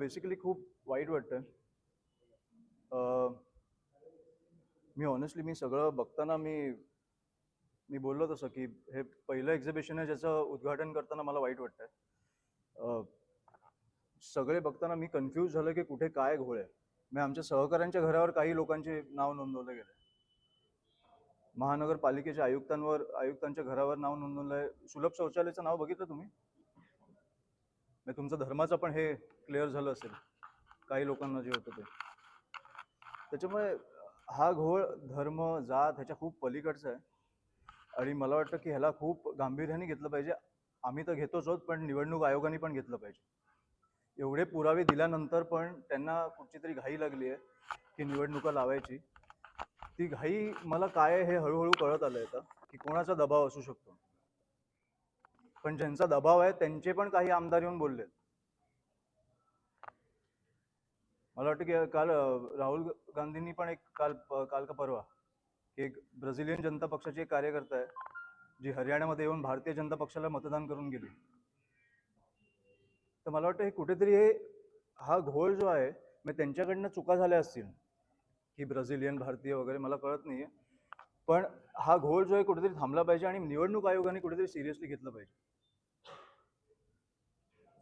Basically खूप वाईट वाटतं मी ऑनेस्टली मी सगळं बघताना मी मी बोललो तसं की हे पहिलं एक्झिबिशन आहे ज्याचं उद्घाटन करताना मला वाईट वाटतंय. सगळे बघताना मी कन्फ्यूज झालं की कुठे काय घोळ आहे. मी आमच्या सहकाऱ्यांच्या घरावर काही लोकांचे नाव नोंदवलं गेलं महानगरपालिकेच्या आयुक्तांवर आयुक्तांच्या घरावर नाव नोंदवलंय. सुलभ शौचालयाचं नाव बघितलं तुम्ही? म्हणजे तुमचं धर्माचं पण हे क्लिअर झालं असेल. काही लोकांना जे होतं ते. त्याच्यामुळे हा घोळ धर्म जात ह्याच्या खूप पलीकडचा आहे. आणि मला वाटतं की ह्याला खूप गांभीर्याने घेतलं पाहिजे. आम्ही तर घेतोच आहोत पण निवडणूक आयोगाने पण घेतलं पाहिजे. एवढे पुरावे दिल्यानंतर पण त्यांना कुठची तरी घाई लागली आहे की निवडणुका लावायची. ती घाई मला काय हे हळूहळू कळत आलं आता की कोणाचा दबाव असू शकतो. पण ज्यांचा दबाव आहे त्यांचे पण काही आमदार येऊन बोललेत. मला वाटतं की काल राहुल गांधींनी पण एक काल काल का परवा की एक ब्राझिलियन जनता पक्षाची एक कार्यकर्ता आहे जी हरियाणामध्ये येऊन भारतीय जनता पक्षाला मतदान करून गेली. तर मला वाटतं हे कुठेतरी हे हा घोळ जो आहे मग त्यांच्याकडनं चुका झाल्या असतील की ब्राझिलियन भारतीय वगैरे मला कळत नाहीये. पण हा घोळ जो आहे कुठेतरी थांबला पाहिजे आणि निवडणूक आयोगाने कुठेतरी सिरियसली घेतलं पाहिजे.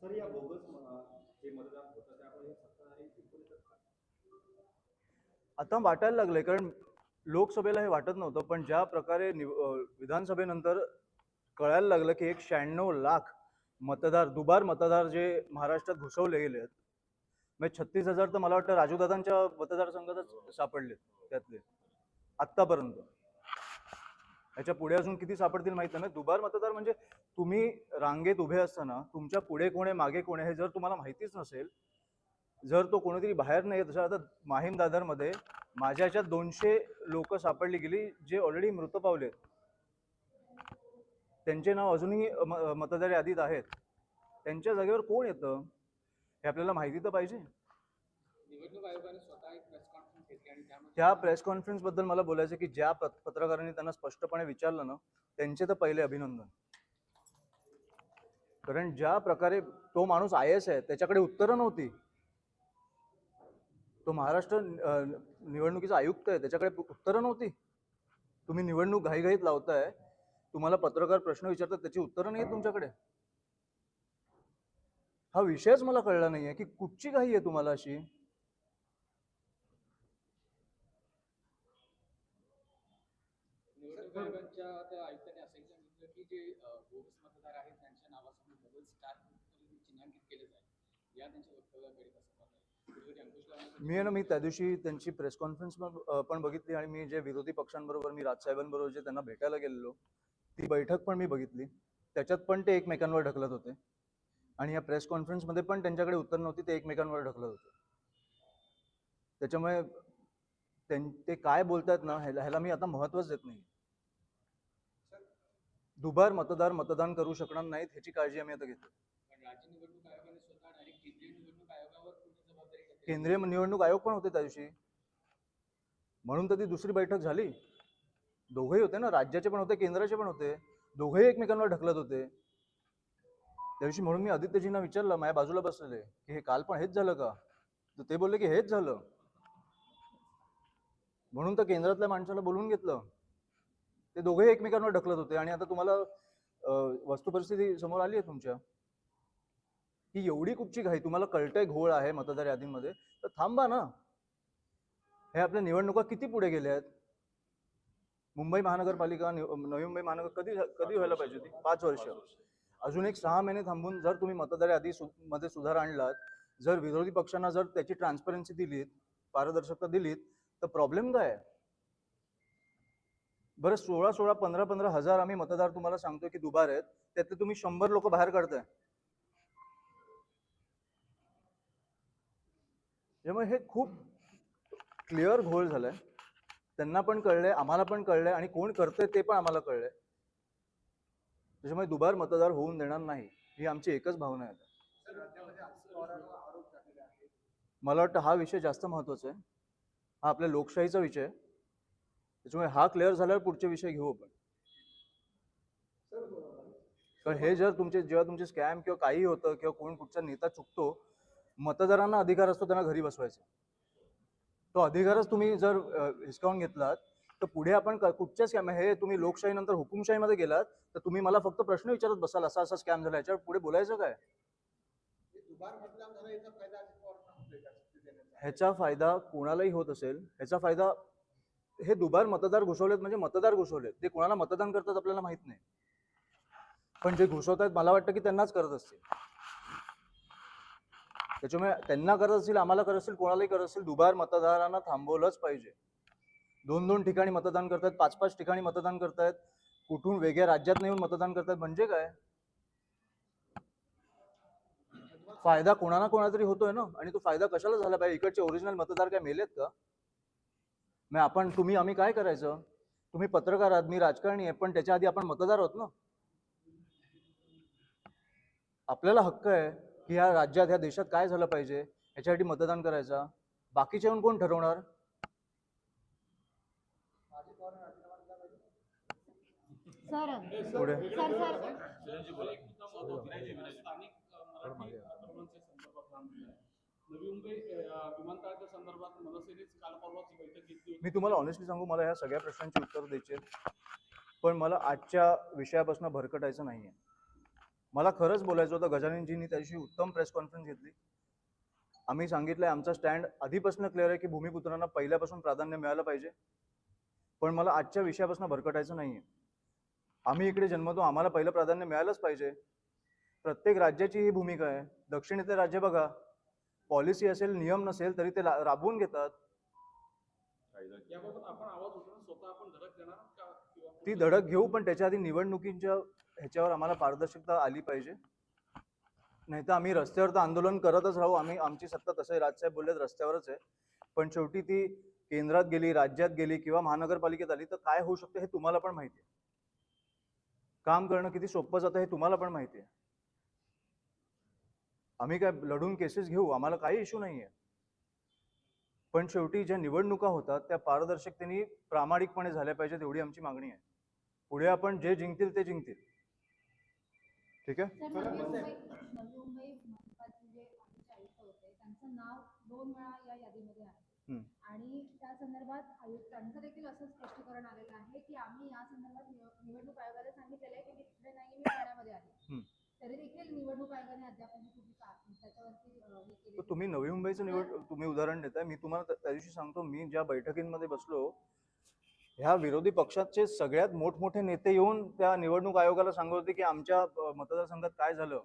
सर या बोगस जे मतदान होतं त्यामुळे सत्ताधारी आता वाटायला लागलंय कारण लोकसभेला हे वाटत नव्हतं पण ज्या प्रकारे निव अं, विधानसभेनंतर कळायला लागलं की एक शहाण्णव लाख मतदार दुबार मतदार जे महाराष्ट्रात घुसवले गेले आहेत म्हणजे छत्तीस हजार तर मला वाटतं राजूदादांच्या मतदारसंघातच सापडले त्यातले आत्तापर्यंत. ह्याच्या पुढे अजून किती सापडतील माहीत नाही. दुबार मतदार म्हणजे तुम्ही रांगेत उभे असताना तुमच्यापुढे कोण आहे मागे कोण आहे हे जर तुम्हाला माहितीच नसेल जर तो कोणीतरी बाहेर नाही येत असेल आता माहीम दादरमध्ये माझ्या ह्याच्यात दोनशे लोक सापडली गेली जे ऑलरेडी मृत पावलेत त्यांचे नाव अजूनही म- मतदार यादीत आहेत. त्यांच्या जागेवर कोण येतं हे आपल्याला माहिती तर पाहिजे. निवडणूक आयोगाने स्वतः एक प्रेस कॉन्फरन्स घेतली आणि त्यामध्ये त्या प्रेस कॉन्फरन्सबद्दल मला बोलायचं की ज्या पत्रकारांनी त्यांना स्पष्टपणे विचारलं ना त्यांचे तर पहिले अभिनंदन. कारण ज्या प्रकारे तो माणूस आय एस आहे त्याच्याकडे उत्तरं नव्हती. तो महाराष्ट्र निवडणुकीचा आयुक्त आहे त्याच्याकडे उत्तरं नव्हती. तुम्ही निवडणूक घाईघाईत लावताय तुम्हाला पत्रकार प्रश्न विचारतात त्याची उत्तरं नाही आहेत तुमच्याकडे. हा विषयच मला कळला नाहीये की कुठची घाई आहे तुम्हाला अशी? निवडणूक त्या आयुक्तांनी असं सांगितलं की जे बोगस मतदार आहेत त्यांच्या नावासमोर डबल स्टार चिन्हांकित केले जाईल. या त्यांच्या वक्तव्याकडे कसं पाहताय मी आहे ना मी त्या दिवशी त्यांची प्रेस कॉन्फरन्स पण बघितली आणि मी जे विरोधी पक्षांबरोबर मी राजसाहेबांबरोबर जे त्यांना भेटायला गेलेलो ती बैठक पण मी बघितली. त्याच्यात पण ते एकमेकांवर ढकलत होते. आणि या प्रेस कॉन्फरन्समध्ये पण त्यांच्याकडे उत्तर नव्हती ते एकमेकांवर ढकलत होते. त्याच्यामुळे त्यां- ते काय बोलतात ना ह्याला ह्याला मी आता महत्वच देत नाही दुबार मतदार मतदान करू शकणार नाहीत ह्याची काळजी आम्ही आता घेतो केंद्रीय निवडणूक आयोग पण होते त्या दिवशी. म्हणून तर ती दुसरी बैठक झाली. दोघेही होते ना राज्याचे पण होते केंद्राचे पण होते. दोघेही एकमेकांवर ढकलत होते. त्या दिवशी म्हणून मी आदित्यजींना विचारलं माझ्या बाजूला बसलेले की हे काल पण हेच झालं का? तर ते बोलले की हेच झालं. म्हणून तर केंद्रातल्या माणसाला बोलवून घेतलं. ते दोघेही एकमेकांवर ढकलत होते. आणि आता तुम्हाला वस्तू परिस्थिती समोर आली आहे तुमच्या? ही एवढी कुठची घाई? तुम्हाला कळतंय घोळ आहे मतदार यादीमध्ये. तर थांबा ना. हे आपल्या निवडणुका किती पुढे गेल्या आहेत? मुंबई महानगरपालिका नवी मुंबई महानगर कधी कधी व्हायला पाहिजे होती? पाच वर्ष. अजून एक सहा महिने थांबून जर तुम्ही मतदार यादी सु- मध्ये सुधार आणलात जर विरोधी पक्षांना जर त्याची ट्रान्सपरन्सी दिलीत पारदर्शकता दिलीत तर प्रॉब्लेम काय आहे? बरं सोळा सोळा पंधरा पंधरा हजार आम्ही मतदार तुम्हाला सांगतोय की दुबार आहेत. त्यातले तुम्ही शंभर लोक बाहेर काढताय. त्यामुळे हे खूप क्लिअर घोळ झालंय. त्यांना पण कळलंय आम्हाला पण कळलंय आणि कोण करतंय ते पण आम्हाला कळलंय. त्याच्यामुळे दुबार मतदार होऊन देणार नाही ही आमची एकच भावना आहे मला वाटतं हा विषय जास्त महत्त्वाचा आहे. हा आपल्या लोकशाहीचा विषय आहे. त्याच्यामुळे हा क्लिअर झाल्यावर पुढचे विषय घेऊ आपण. कारण हे जर तुमचे जेव्हा तुमचे स्कॅम किंवा काही होतं किंवा कोण कुठचा नेता चुकतो मतदारांना अधिकार असतो त्यांना घरी बसवायचा. तो अधिकारच तुम्ही जर हिसकावून घेतलात तर पुढे आपण कुठच्या स्कॅम हे तुम्ही लोकशाहीनंतर हुकुमशाहीमध्ये गेलात तर तुम्ही मला फक्त प्रश्न विचारत बसाल असा असा स्कॅम झाला याच्यावर पुढे बोलायचं काय? ह्याचा फायदा कोणालाही होत असेल ह्याचा फायदा हे दुबार मतदार घुसवलेत म्हणजे मतदार घुसवलेत. ते कोणाला मतदान करतात आपल्याला माहीत नाही. पण जे घुसवत आहेत मला वाटतं की त्यांनाच करत असतील. त्याच्यामुळे त्यांना करत असतील आम्हाला करत असतील कोणालाही करत असतील दुबार मतदारांना थांबवलंच पाहिजे. दोन दोन ठिकाणी मतदान करतायत पाच पाच ठिकाणी मतदान करतायत कुठून वेगळ्या राज्यात येऊन मतदान करतायत म्हणजे काय? फायदा कोणा ना तरी होतोय ना? आणि तो फायदा कशाला झाला पाहिजे? इकडचे ओरिजिनल मतदार काय मेलेत का? मग आपण तुम्ही आम्ही काय करायचं? तुम्ही पत्रकार आहात मी राजकारणी आहे पण त्याच्या आधी आपण मतदार आहोत ना? आपल्याला हक्क आहे की ह्या राज्यात ह्या देशात काय झालं पाहिजे? ह्याच्यासाठी मतदान करायचा. बाकीचे येऊन कोण ठरवणार? पुढे. नवी मुंबई विमानतळाच्या संदर्भात मनसेनेच काल परवाच बैठक घेतली मी तुम्हाला ऑनेस्टली सांगू मला ह्या सगळ्या प्रश्नांची उत्तर द्यायची पण मला आजच्या विषयापासून भरकटायचं नाही आहे मला खरंच बोलायचं होतं गजाननजींनी त्याशी उत्तम प्रेस कॉन्फरन्स घेतली. आम्ही सांगितलंय आमचा स्टँड आधीपासून क्लिअर आहे की भूमिपुत्रांना पहिल्यापासून प्राधान्य मिळालं पाहिजे. पण मला आजच्या विषयापासून भरकटायचं नाही आहे आम्ही इकडे जन्मतो आम्हाला पहिलं प्राधान्य मिळालंच पाहिजे. प्रत्येक राज्याची ही भूमिका आहे. दक्षिणेतले राज्य बघा. पॉलिसी असेल नियम नसेल तरी ते राबवून घेतात. ती धडक घेऊ पण त्याच्या आधी निवडणुकींच्या ह्याच्यावर आम्हाला पारदर्शकता आली पाहिजे. नाही तर आम्ही रस्त्यावर तर आंदोलन करतच राहू. आम्ही आमची सत्ता तसं राजसाहेब बोललेत रस्त्यावरच आहे. पण शेवटी ती केंद्रात गेली राज्यात गेली किंवा महानगरपालिकेत आली तर काय होऊ शकतं हे तुम्हाला पण माहिती आहे. काम करणं किती सोपं जातं हे तुम्हाला पण माहिती आहे. आम्ही काय लढून केसेस घेऊ? आम्हाला काही इश्यू नाही आहे पण शेवटी ज्या निवडणुका होतात त्या पारदर्शकतेने प्रामाणिकपणे झाल्या पाहिजेत एवढी आमची मागणी आहे. पुढे आपण जे जिंकतील ते जिंकतील. ठीक आहे मुंबई नवी मुंबई मनपाचे जे आमचे आयुक्त होते त्यांचं नाव दोन वेळा या यादीमध्ये आहे हम्म. आणि त्या संदर्भात आयुक्तांचं देखील असं स्पष्टीकरण आलेलं आहे की आम्ही या संदर्भात निव- निवडणूक आयोगाला सांगितलेलं आहे की मी तिकडे नाही मी ठाण्यामध्ये आहे हम्म. तरी देखील निवडणूक आयोगाने अद्याप कुठे त्याच्यावरती अं, हे केलेलं तर तुम्ही नवी मुंबईचं निवड तुम्ही उदाहरण देताय. मी तुम्हाला त्या दिवशी सांगतो मी ज्या बैठकींमध्ये बसलो ह्या विरोधी पक्षाचे सगळ्यात मोठमोठे नेते येऊन त्या निवडणूक आयोगाला सांगत होते की आमच्या मतदारसंघात काय झालं.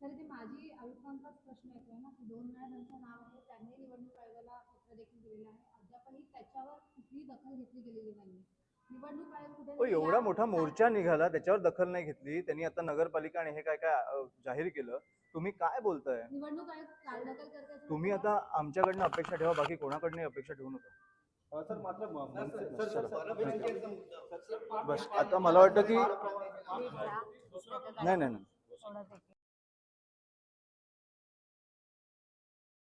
तर ते माजी आयुक्तांचाच प्रश्न येतोय ना की दोन वेळा त्यांचं नाव आहे त्यांनी निवडणूक आयोगाला पत्र देखील दिलेलं आहे. अद्यापही त्याच्यावर कुठलीही दखल घेतली गेलेली नाही निवडणूक आयोग कुठे ओ, एवढा मोठा मोर्चा निघाला त्याच्यावर दखल नाही घेतली. त्यांनी आता नगरपालिका आणि हे काय काय जाहीर केलं. तुम्ही काय बोलताय निवडणूक आयोग चालढकल करते असं तुम्ही आता आमच्याकडनं अपेक्षा ठेवा बाकी कोणाकडनं अपेक्षा ठेवू नका अ, सर मात्र म- मनसे- सर, सर, सर, बस आता मला वाटतं की नाही नाही नाही